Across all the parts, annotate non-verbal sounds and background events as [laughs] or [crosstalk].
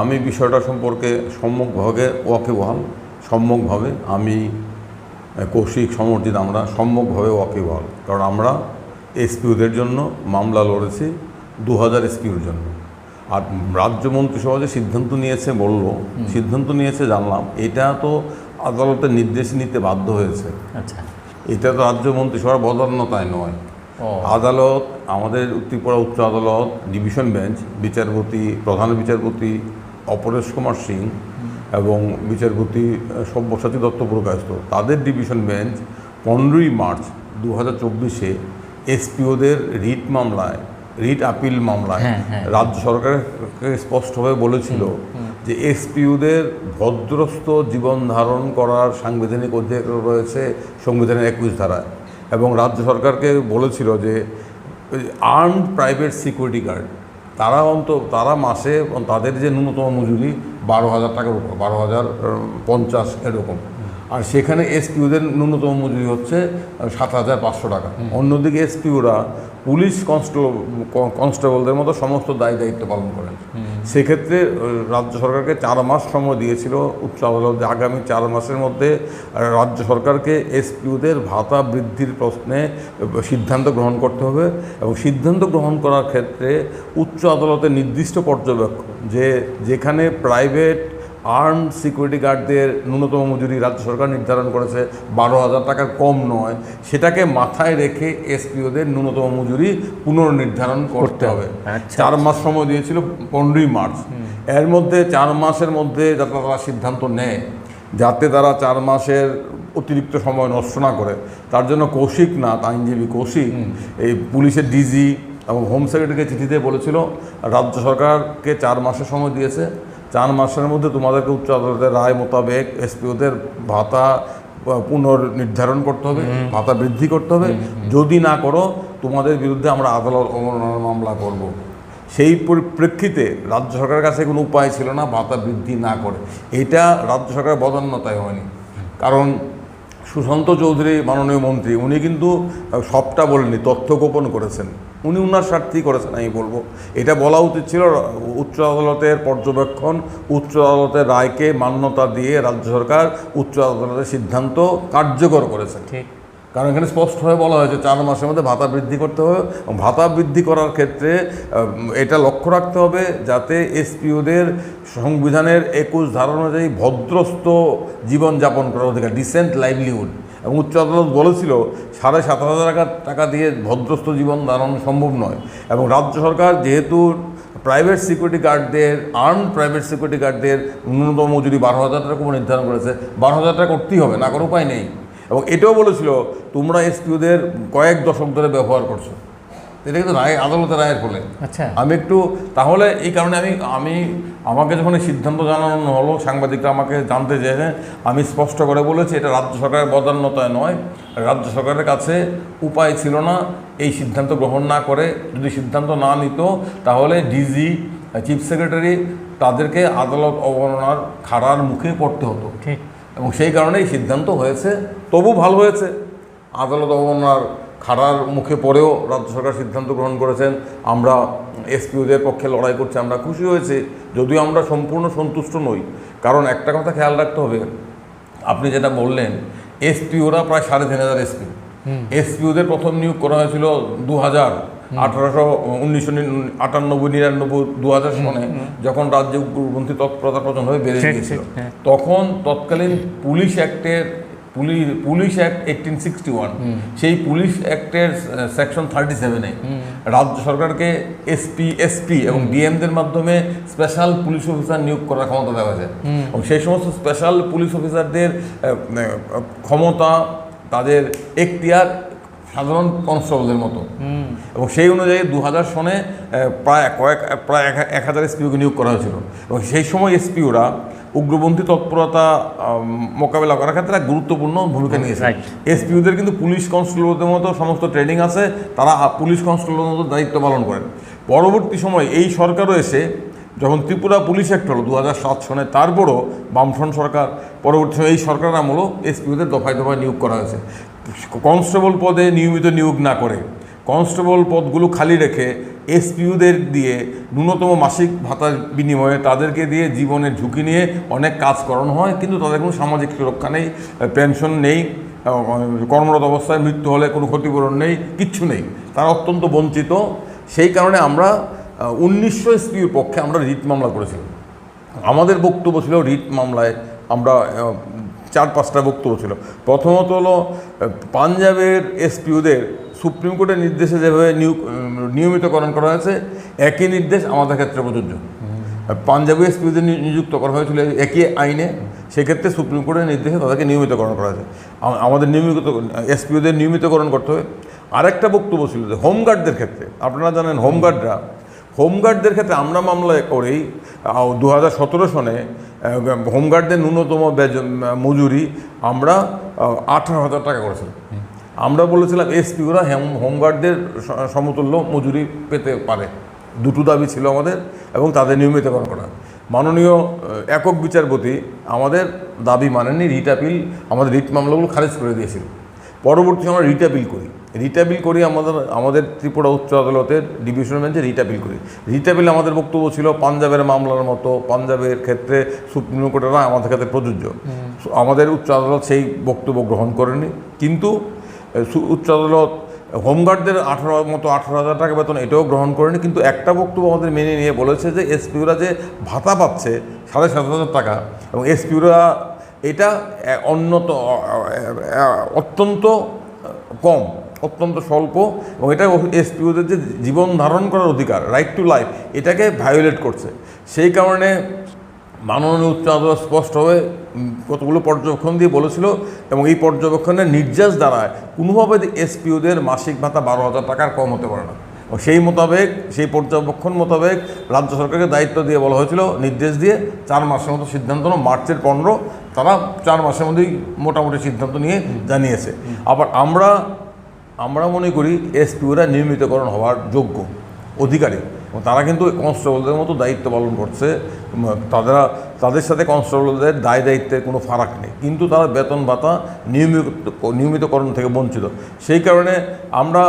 আমি বিষয়টা সম্পর্কে সম্মুখভাবে ওয়াকিবহাল সম্মুখভাবে আমি কৌশিক সমর্জিত আমরা সম্মুখভাবে ওয়াকিবহাল। কারণ আমরা এসপিউদের জন্য মামলা লড়েছি দু হাজার এসপিউর জন্য। আর রাজ্য মন্ত্রিসভা যে সিদ্ধান্ত নিয়েছে বলল সিদ্ধান্ত নিয়েছে জানলাম এটা তো আদালতের নির্দেশ নিতে বাধ্য হয়েছে। আচ্ছা। এটা তো রাজ্য মন্ত্রিসভার বদান্যতায় নয়। আদালত আমাদের ত্রিপুরা উচ্চ আদালত ডিভিশন বেঞ্চ বিচারপতি প্রধান বিচারপতি অপরেশ কুমার সিং এবং বিচারপতি সব্যসাচী দত্ত প্রকাশিত তাদের ডিভিশন বেঞ্চ পনেরোই মার্চ দু হাজার চব্বিশে এসপিওদের রিট মামলায় রিট আপিল মামলায় হ্যাঁ, হ্যাঁ। রাজ্য সরকারকে স্পষ্টভাবে বলেছিল যে এসপিউদের ভদ্রস্থ জীবন ধারণ করার সাংবিধানিক অধিকার রয়েছে সংবিধানের একুশ ধারায় এবং রাজ্য সরকারকে বলেছিল যে আর্মড প্রাইভেট সিকিউরিটি গার্ড তারা অন্ত তারা মাসে তাদের যে ন্যূনতম মজুরি বারো হাজার টাকার উপর বারো হাজার পঞ্চাশ এরকম। আর সেখানে এসপিউদের ন্যূনতম মজুরি হচ্ছে সাত হাজার পাঁচশো টাকা। অন্যদিকে এসপিউরা পুলিশ কনস্টেবল কনস্টেবলদের মতো সমস্ত দায় দায়িত্ব পালন করেন। সেক্ষেত্রে রাজ্য সরকারকে চার মাস সময় দিয়েছিল। উচ্চ আদালত যে আগামী চার মাসের মধ্যে রাজ্য সরকারকে এসপিউদের ভাতা বৃদ্ধির প্রশ্নে সিদ্ধান্ত গ্রহণ করতে হবে এবং সিদ্ধান্ত গ্রহণ করার ক্ষেত্রে উচ্চ আদালতের নির্দিষ্ট পর্যবেক্ষণ যে যেখানে প্রাইভেট আর্ম সিকিউরিটি গার্ডদের ন্যূনতম মজুরি রাজ্য সরকার নির্ধারণ করেছে বারো হাজার টাকার কম নয়। সেটাকে মাথায় রেখে এসপিওদের ন্যূনতম মজুরি পুনর্নির্ধারণ করতে হবে। আচ্ছা। চার মাস সময় দিয়েছিল পনেরোই মার্চ। এর মধ্যে চার মাসের মধ্যে যাতে তারা সিদ্ধান্ত নেয় যাতে তারা চার মাসের অতিরিক্ত সময় নষ্ট না করে তার জন্য কৌশিক নাথ আইনজীবী কৌশিক এই পুলিশের ডিজি এবং হোম সেক্রেটারিকে চিঠিতে বলেছিল রাজ্য সরকারকে চার মাসের সময় দিয়েছে। চার মাসের মধ্যে তোমাদেরকে উচ্চ আদালতের রায় মোতাবেক এসপিওদের ভাতা পুনর্নির্ধারণ করতে হবে ভাতা বৃদ্ধি করতে হবে। যদি না করো তোমাদের বিরুদ্ধে আমরা আদালত অবমাননার মামলা করব। সেই পরিপ্রেক্ষিতে রাজ্য সরকারের কাছে কোনো উপায় ছিল না ভাতা বৃদ্ধি না করে। এটা রাজ্য সরকারের বদান্যতায় হয়নি। কারণ সুশান্ত চৌধুরী মাননীয় মন্ত্রী, উনি কিন্তু সবটা বলেননি, তথ্য গোপন করেছেন। উনি উনার স্বার্থেই করেছেন, আমি বলব। এটা বলা উচিত ছিল, উচ্চ আদালতের পর্যবেক্ষণ, উচ্চ আদালতের রায়কে মান্যতা দিয়ে রাজ্য সরকার উচ্চ আদালতের সিদ্ধান্ত কার্যকর করেছেন ঠিক। কারণ এখানে স্পষ্টভাবে বলা হয়েছে চার মাসের মধ্যে ভাতা বৃদ্ধি করতে হবে এবং ভাতা বৃদ্ধি করার ক্ষেত্রে এটা লক্ষ্য রাখতে হবে যাতে এসপিওদের সংবিধানের একুশ ধারা অনুযায়ী ভদ্রস্থ জীবনযাপন করার অধিকার ডিসেন্ট লাইভলিহুড এবং উচ্চ আদালত বলেছিল, সাড়ে সাত হাজার টাকা টাকা দিয়ে ভদ্রস্থ জীবন দাঁড়ানো সম্ভব নয়। এবং রাজ্য সরকার যেহেতু প্রাইভেট সিকিউরিটি গার্ডদের আর্ন প্রাইভেট সিকিউরিটি গার্ডদের ন্যূনতম মজুরি বারো হাজার টাকা নির্ধারণ করেছে, বারো হাজার টাকা করতেই হবে, না কোনো উপায় নেই। এবং এটাও বলেছিল তোমরা এসপিওদের কয়েক দশক ধরে ব্যবহার করছ। এটা কিন্তু রায় আদালতের রায়ের ফলে। আচ্ছা। আমি একটু তাহলে এই কারণে আমি আমি আমাকে যখন এই সিদ্ধান্ত জানানো হলো সাংবাদিকরা আমাকে জানতে চেয়েছে আমি স্পষ্ট করে বলেছি এটা রাজ্য সরকারের বদান্যতায় নয় রাজ্য সরকারের কাছে উপায় ছিল না এই সিদ্ধান্ত গ্রহণ না করে যদি সিদ্ধান্ত না নিত তাহলে ডিজি চিফ সেক্রেটারি তাদেরকে আদালত অবমাননার খাড়ার মুখে পড়তে হতো। ঠিক। এবং সেই কারণেই সিদ্ধান্ত হয়েছে তবু ভালো হয়েছে। আদালত অবমাননার খাড়ার মুখে পড়েও রাজ্য সরকার সিদ্ধান্ত গ্রহণ করেছেন। আমরা এসপিওদের পক্ষে লড়াই করছি আমরা খুশি হয়েছি। যদিও আমরা সম্পূর্ণ সন্তুষ্ট নই। কারণ একটা কথা খেয়াল রাখতে হবে আপনি যেটা বললেন এসপিওরা প্রায় সাড়ে তিন হাজার এসপি। এসপিওদের প্রথম নিয়োগ করা হয়েছিল দু হাজার আঠারোশো উনিশশো আটানব্বই নিরানব্বই দু হাজার সনে যখন রাজ্যে উগ্রপন্থী তৎপরতা প্রচণ্ডভাবে বেড়ে গিয়েছিল হ্যাঁ। তখন তৎকালীন police অ্যাক্টের police police act eighteen sixty one সেই পুলিশ অ্যাক্টের সেকশন থার্টি সেভেনে রাজ্য সরকারকে এসপি এসপি এবং ডিএমদের মাধ্যমে স্পেশাল পুলিশ অফিসার নিয়োগ করার ক্ষমতা দেওয়া হয়েছে। এবং সেই সমস্ত স্পেশাল পুলিশ অফিসারদের ক্ষমতা তাদের এখতিয়ার সাধারণ কনস্টেবলদের মতো। এবং সেই অনুযায়ী দু হাজার সনে প্রায় কয়েক প্রায় এক- এক হাজার এসপিওকে নিয়োগ করা হয়েছিল। এবং সেই সময় এসপিওরা উগ্রপন্থী তৎপরতা মোকাবেলা করার ক্ষেত্রে এক গুরুত্বপূর্ণ ভূমিকা নিয়েছে. এসপিওদের কিন্তু পুলিশ কনস্টেবলদের মতো সমস্ত ট্রেনিং আছে তারা পুলিশ কনস্টেবলের মতো দায়িত্ব পালন করেন। পরবর্তী সময় এই সরকারও এসে যখন ত্রিপুরা পুলিশ অ্যাক্ট হলো দু হাজার সাত সনে তারপরও বামফ্রন্ট সরকার পরবর্তী সময় এই সরকার আমলও এসপিওদের দফায় দফায় নিয়োগ করা হয়েছে। কনস্টেবল পদে নিয়মিত নিয়োগ না করে, কনস্টেবল পদগুলো খালি রেখে এসপিউদের দিয়ে ন্যূনতম মাসিক ভাতার বিনিময়ে তাদেরকে দিয়ে জীবনের ঝুঁকি নিয়ে অনেক কাজ করানো হয়, কিন্তু তাদের কোনো সামাজিক সুরক্ষা নেই, পেনশন নেই, কর্মরত অবস্থায় মৃত্যু হলে কোনো ক্ষতিপূরণ নেই, কিচ্ছু নেই। তারা অত্যন্ত বঞ্চিত। সেই কারণে আমরা উনিশশো এসপিউর পক্ষে আমরা রিট মামলা করেছিলাম। আমাদের বক্তব্য ছিল রিট মামলায় আমরা চার পাঁচটা বক্তব্য ছিল। প্রথমত হলো পাঞ্জাবের এসপিউদের সুপ্রিম কোর্টের নির্দেশে যেভাবে নিয়মিতকরণ করা হয়েছে একই নির্দেশ আমাদের ক্ষেত্রে প্রযোজ্য। পাঞ্জাবি এসপিউদের নিযুক্ত করা হয়েছিল একই আইনে সেক্ষেত্রে সুপ্রিম কোর্টের নির্দেশে তাদেরকে নিয়মিতকরণ করা হয়েছে। আমাদের নিয়মিত এসপিউদের নিয়মিতকরণ করতে হবে। আরেকটা বক্তব্য ছিল যে হোমগার্ডদের ক্ষেত্রে আপনারা জানেন হোমগার্ডরা। হোমগার্ডদের ক্ষেত্রে আমরা মামলা করেই দু হাজার সতেরো সনে হোমগার্ডদের ন্যূনতম মজুরি আমরা আঠারো হাজার টাকা করেছিলাম। আমরা বলেছিলাম, এসপিওরা হোমগার্ডদের স- সমতুল্য মজুরি পেতে পারে। দুটো দাবি ছিল আমাদের এবং তাদের নিয়মিতকরণ করা। মাননীয় একক বিচারপতি আমাদের দাবি মানেননি, রিট আপিল আমাদের রিট মামলাগুলো খারিজ করে দিয়েছিল। পরবর্তী আমরা রিট আপিল করি। রিট আপিল করি আমাদের আমাদের ত্রিপুরা উচ্চ আদালতের ডিভিশন বেঞ্চে রিট আপিল করি। রিট আপিল আমাদের বক্তব্য ছিল পাঞ্জাবের মামলার মতো পাঞ্জাবের ক্ষেত্রে সুপ্রিম কোর্টের রায় আমাদের ক্ষেত্রে প্রযোজ্য। আমাদের উচ্চ আদালত সেই বক্তব্য গ্রহণ করেনি। কিন্তু উচ্চ আদালত হোমগার্ডদের আঠারো মতো আঠারো হাজার টাকা বেতন এটাও গ্রহণ করেনি। কিন্তু একটা বক্তব্য আমাদের মেনে নিয়ে বলেছে যে এসপিউরা যে ভাতা পাচ্ছে সাড়ে সাত হাজার টাকা এবং এসপিউরা এটা অন্যত অত্যন্ত কম। অত্যন্ত স্বল্প এবং এটা এসপিওদের যে জীবন ধারণ করার অধিকার রাইট টু লাইফ এটাকে ভায়োলেট করছে। সেই কারণে মাননীয় উচ্চ আদালত স্পষ্টভাবে কতগুলো পর্যবেক্ষণ দিয়ে বলেছিল এবং এই পর্যবেক্ষণের নির্যাস দ্বারায় কোনোভাবে এসপিওদের মাসিক ভাতা বারো হাজার টাকার কম হতে পারে না। সেই মোতাবেক, সেই পর্যবেক্ষণ মোতাবেক রাজ্য সরকারকে দায়িত্ব দিয়ে বলা হয়েছিল, নির্দেশ দিয়ে চার মাসের মতো সিদ্ধান্ত নেওয়া মার্চের পনেরো, তারা চার মাসের মধ্যেই মোটামুটি সিদ্ধান্ত নিয়ে জানিয়েছে। আবার আমরা আমরা মনে করি এসপিওরা নিয়মিতকরণ হওয়ার যোগ্য অধিকারী। তারা কিন্তু কনস্টেবলদের মতো দায়িত্ব পালন করছে। তারা তাদের সাথে কনস্টেবলদের দায় দায়িত্বের কোনো ফারাক নেই। কিন্তু তারা বেতন ভাতা নিয়মিত, নিয়মিতকরণ থেকে বঞ্চিত। সেই কারণে আমরা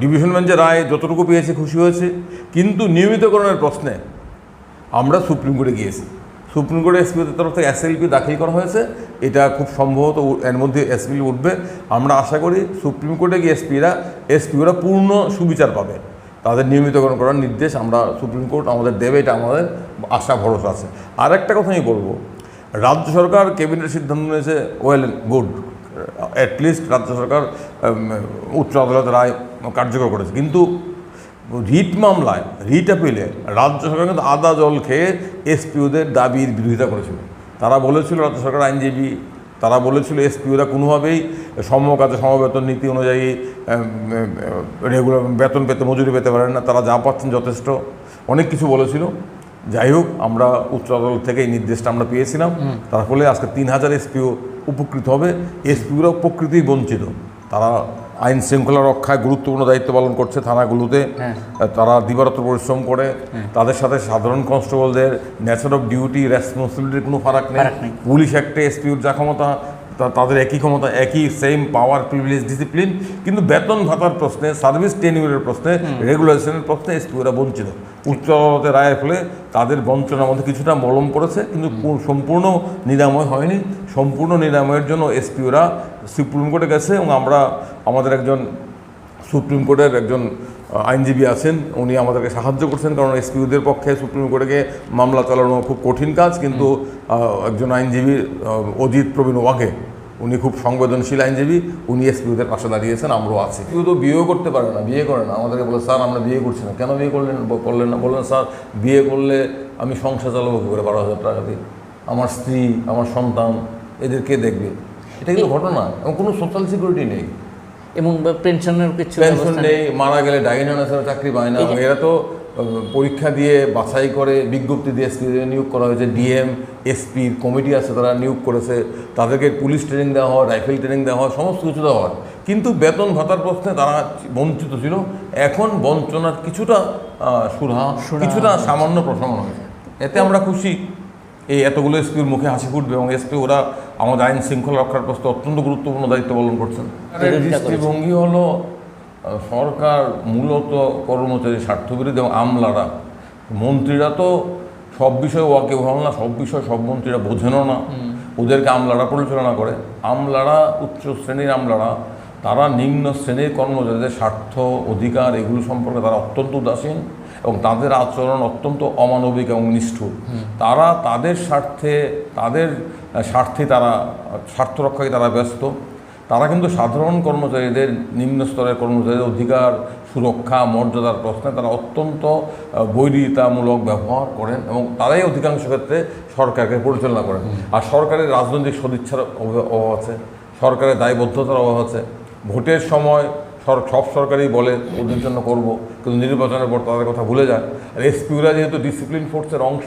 ডিভিশন বেঞ্চের রায় যতটুকু পেয়েছি খুশি হয়েছে। কিন্তু নিয়মিতকরণের প্রশ্নে আমরা সুপ্রিম কোর্টে গিয়েছি। সুপ্রিম কোর্টে এসপিদের তরফ থেকে এসএলপি দাখিল করা হয়েছে। এটা খুব সম্ভবত এর মধ্যে এসপি উঠবে। আমরা আশা করি সুপ্রিম কোর্টে গিয়ে এসপিরা এসপিওরা পূর্ণ সুবিচার পাবে। তাদের নিয়মিতকরণ করার নির্দেশ আমরা সুপ্রিম কোর্ট আমাদের দেবে, এটা আমাদের আশা, ভরসা আছে। আর একটা কথা আমি বলব। রাজ্য সরকার ক্যাবিনেট সিদ্ধান্ত নিয়েছে ওয়েল গুড অ্যাটলিস্ট রাজ্য সরকার উচ্চ আদালতের রায় কার্যকর করেছে। কিন্তু রিট মামলায় রিট আপিলে রাজ্য সরকার কিন্তু আদা জল খেয়ে এসপিওদের দাবির বিরোধিতা করেছিল। তারা বলেছিল রাজ্য সরকার আইনজীবী তারা বলেছিল এসপিওরা কোনোভাবেই সমকাজে সমবেতন নীতি অনুযায়ী রেগুলার বেতন পেতে মজুরি পেতে পারেন না। তারা যা পাচ্ছেন যথেষ্ট। অনেক কিছু বলেছিল। যাই হোক আমরা উচ্চ আদালত থেকে এই নির্দেশটা আমরা পেয়েছিলাম। তার ফলে আজকে তিন হাজার এসপিও উপকৃত হবে। এসপিওরা প্রকৃতিই বঞ্চিত। তারা আইন শৃঙ্খলা রক্ষায় গুরুত্বপূর্ণ দায়িত্ব পালন করছে থানাগুলোতে। তারা দিবারত পরিশ্রম করে। তাদের সাথে সাধারণ কনস্টেবলদের নেচার অফ ডিউটি রেসপন্সিবিলিটির কোনো ফারাক নেই। পুলিশ একটা এসপিউর যা ক্ষমতা তাদের একই ক্ষমতা একই সেম পাওয়ার প্রিভিলেজ ডিসিপ্লিন কিন্তু বেতন ভাতার প্রশ্নে সার্ভিস টেনিউরের প্রশ্নে রেগুলেশনের প্রশ্নে এসপিওরা বঞ্চিত। উচ্চ আদালতের রায়ের ফলে তাদের বঞ্চনার মধ্যে কিছুটা মলম পড়েছে কিন্তু সম্পূর্ণ নিরাময় হয়নি। সম্পূর্ণ নিরাময়ের জন্য এসপিওরা সুপ্রিম কোর্টে গেছে এবং আমরা আমাদের একজন সুপ্রিম কোর্টের একজন আইনজীবী আছেন উনি আমাদেরকে সাহায্য করছেন কারণ এসপিউদের পক্ষে সুপ্রিম কোর্টে গিয়ে মামলা চালানো খুব কঠিন কাজ কিন্তু একজন আইনজীবী অজিত প্রবীণ ওয়াঘে উনি খুব সংবেদনশীল আইনজীবী উনি এসপিউদের পাশে দাঁড়িয়েছেন আমরাও আছি। কেউ তো বিয়েও করতে পারে না বিয়ে করে না। আমাদেরকে বলে স্যার আমরা বিয়ে করছি না। কেন বিয়ে করলেন করলেন না? বললেন স্যার বিয়ে করলে আমি সংসার চালাবো কী করে? বারো হাজার টাকা দিয়ে। আমার স্ত্রী আমার সন্তান এদের কে দেখবে? এটা কিন্তু ঘটনা। এবং কোনো সোশ্যাল সিকিউরিটি নেই। এবং পেনশনের কিছু পেনশন নেই মারা গেলে ডাইনানাসের চাকরি পায় না। এরা তো পরীক্ষা দিয়ে বাছাই করে বিজ্ঞপ্তি দিয়ে নিয়োগ করা হয়েছে ডিএম এসপি কমিটি আছে তারা নিয়োগ করেছে তাদেরকে পুলিশ ট্রেনিং দেওয়া হয় রাইফেল ট্রেনিং দেওয়া হয় সমস্ত কিছু দেওয়া হয়। কিন্তু বেতন ভাতার প্রশ্নে তারা বঞ্চিত ছিল। এখন বঞ্চনার কিছুটা সুরাহা কিছুটা সামান্য প্রশমন হয়েছে। এতে আমরা খুশি। এই এতগুলো এসপির মুখে হাসি ফুটবে এবং এসপি ওরা আমাদের আইন শৃঙ্খলা রক্ষার প্রশ্নে অত্যন্ত গুরুত্বপূর্ণ দায়িত্ব পালন করছেন। দৃষ্টিভঙ্গি হলো সরকার মূলত কর্মচারী স্বার্থবিরোধী এবং আমলারা। মন্ত্রীরা তো সব বিষয়ে ওয়াকে ভালো না সব বিষয় সব মন্ত্রীরা বোঝেনও না। ওদেরকে আমলারা পরিচালনা করে। আমলারা উচ্চ শ্রেণির আমলারা তারা নিম্ন শ্রেণির কর্মচারীদের স্বার্থ অধিকার এগুলো সম্পর্কে তারা অত্যন্ত উদাসীন এবং তাদের আচরণ অত্যন্ত অমানবিক এবং নিষ্ঠুর। তারা তাদের স্বার্থে তাদের স্বার্থে তারা স্বার্থ রক্ষায় তারা ব্যস্ত। তারা কিন্তু সাধারণ কর্মচারীদের নিম্ন স্তরের কর্মচারীদের অধিকার সুরক্ষা মর্যাদার প্রশ্নে তারা অত্যন্ত বৈরিতামূলক ব্যবহার করেন এবং তারাই অধিকাংশ ক্ষেত্রে সরকারকে পরিচালনা করেন। আর সরকারের রাজনৈতিক সদিচ্ছার অভাব অভাব আছে সরকারের দায়বদ্ধতার অভাব আছে। ভোটের সময় সব সরকারই বলে ওদের জন্য করব কিন্তু নির্বাচনের পর তাদের কথা ভুলে যায়। আর এসপিউরা যেহেতু ডিসিপ্লিন ফোর্সের অংশ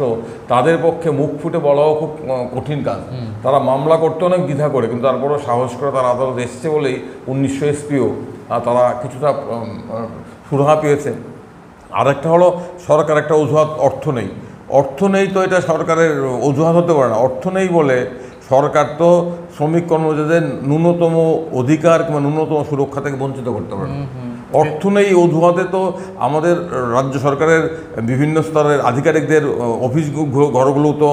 তাদের পক্ষে মুখ ফুটে বলাও খুব কঠিন কাজ। তারা মামলা করতে অনেক দ্বিধা করে কিন্তু তারপরেও সাহস করে তারা আদালত এসছে বলেই উনিশশো এসপিও তারা কিছুটা সুরাহা পেয়েছে। আরেকটা হলো সরকার একটা অজুহাত অর্থ নেই। অর্থ নেই তো এটা সরকারের অজুহাত হতে পারে না। অর্থ নেই বলে সরকার তো শ্রমিক কর্মচারীদের ন্যূনতম অধিকার কিংবা ন্যূনতম সুরক্ষা থেকে বঞ্চিত করতে পারে না। অর্থ নেই অজুহাতে তো আমাদের রাজ্য সরকারের বিভিন্ন স্তরের আধিকারিকদের অফিস ঘরগুলো তো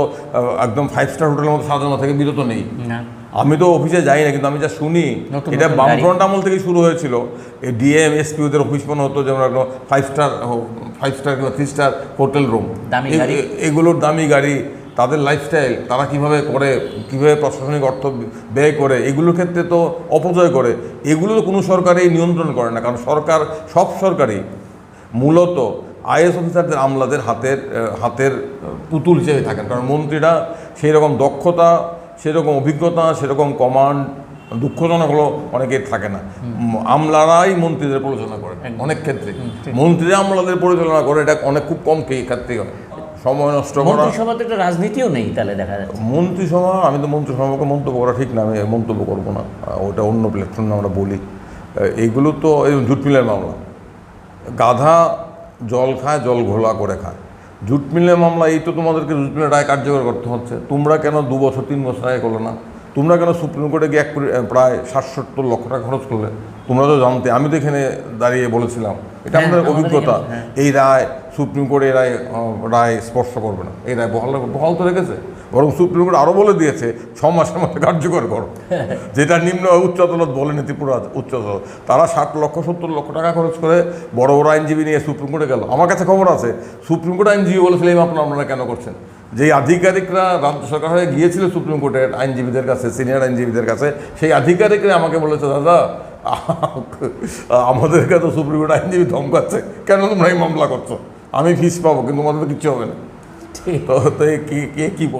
একদম ফাইভ স্টার হোটেলের মতো সাজানো থেকে বিরত নেই। আমি তো অফিসে যাই না কিন্তু আমি যা শুনি এটা বামফ্রন্ট আমল থেকে শুরু হয়েছিল। এই ডিএম এসপিওদের অফিস মনে হতো যেমন ফাইভ স্টার ফাইভ স্টার কিংবা থ্রি স্টার হোটেল রুম এগুলোর দামি গাড়ি তাদের লাইফস্টাইল তারা কীভাবে করে কীভাবে প্রশাসনিক অর্থ ব্যয় করে এগুলোর ক্ষেত্রে তো অপচয় করে। এগুলো কোনো সরকারই নিয়ন্ত্রণ করে না কারণ সরকার সব সরকারই মূলত আইএস অফিসারদের আমলাদের হাতের হাতের পুতুল হিসেবে থাকেন। কারণ মন্ত্রীরা সেই রকম দক্ষতা সেরকম অভিজ্ঞতা সেরকম কমান্ড দুঃখজনক হলো অনেকের থাকে না। আমলারাই মন্ত্রীদের পরিচালনা করেন অনেক ক্ষেত্রে। মন্ত্রীরা আমলাদের পরিচালনা করে এটা অনেক খুব কম ক্ষেত্রেই হয়। সময় নষ্ট করা। মন্ত্রিসভাতে একটা রাজনীতিও নেই তাহলে দেখা যাচ্ছে। মন্ত্রিসভা আমি তো মন্ত্রিসভাকে মন্তব্য করা ঠিক না আমি মন্তব্য করব না। ওটা অন্য প্ল্যাটফর্মে আমরা বলি। এইগুলো তো এই জুট মিলের মামলা। গাধা জল খায় জল ঘোলা করে খায়। জুট মিলের মামলা এই তো তোমাদেরকে জুট মিলের রায় কার্যকর করতে হচ্ছে। তোমরা কেন দু বছর তিন বছর আগে করলে না? তোমরা কেন সুপ্রিম কোর্টে গিয়ে এক প্রায় ষাট সত্তর লক্ষ টাকা খরচ করলে? তোমরা তো জানতে আমি তো এখানে দাঁড়িয়ে বলেছিলাম। এটা হ্যাঁ, আমাদের আমাদের অভিজ্ঞতা। হ্যাঁ। এই রায় সুপ্রিম কোর্ট এই রায় রায় স্পর্শ করবে না। এই রায় বহাল বহাল তো রেখেছে। বরং সুপ্রিম কোর্ট আরও বলে দিয়েছে ছ মাসের মধ্যে কার্যকর করো। [laughs] যেটা নিম্ন উচ্চ আদালত বলেনি ত্রিপুরা উচ্চ আদালত। তারা ষাট লক্ষ সত্তর লক্ষ টাকা খরচ করে বড় বড় আইনজীবী নিয়ে সুপ্রিম কোর্টে গেল। আমার কাছে খবর আছে সুপ্রিম কোর্ট আইনজীবী বলেছিল এই মামলা আপনারা কেন করছেন? যেই আধিকারিকরা রাজ্য সরকার হয়ে গিয়েছিল সুপ্রিম কোর্টের আইনজীবীদের কাছে সিনিয়র আইনজীবীদের কাছে সেই আধিকারিকরা আমাকে বলেছে দাদা আমাদেরকে তো সুপ্রিম কোর্ট আইনজীবী ধমকাচ্ছে কেন তোমরা এই মামলা করছ? আমি ফিস পাবো কিন্তু তোমাদের তো কিচ্ছু হবে না। ঠিক। তো কি কে কি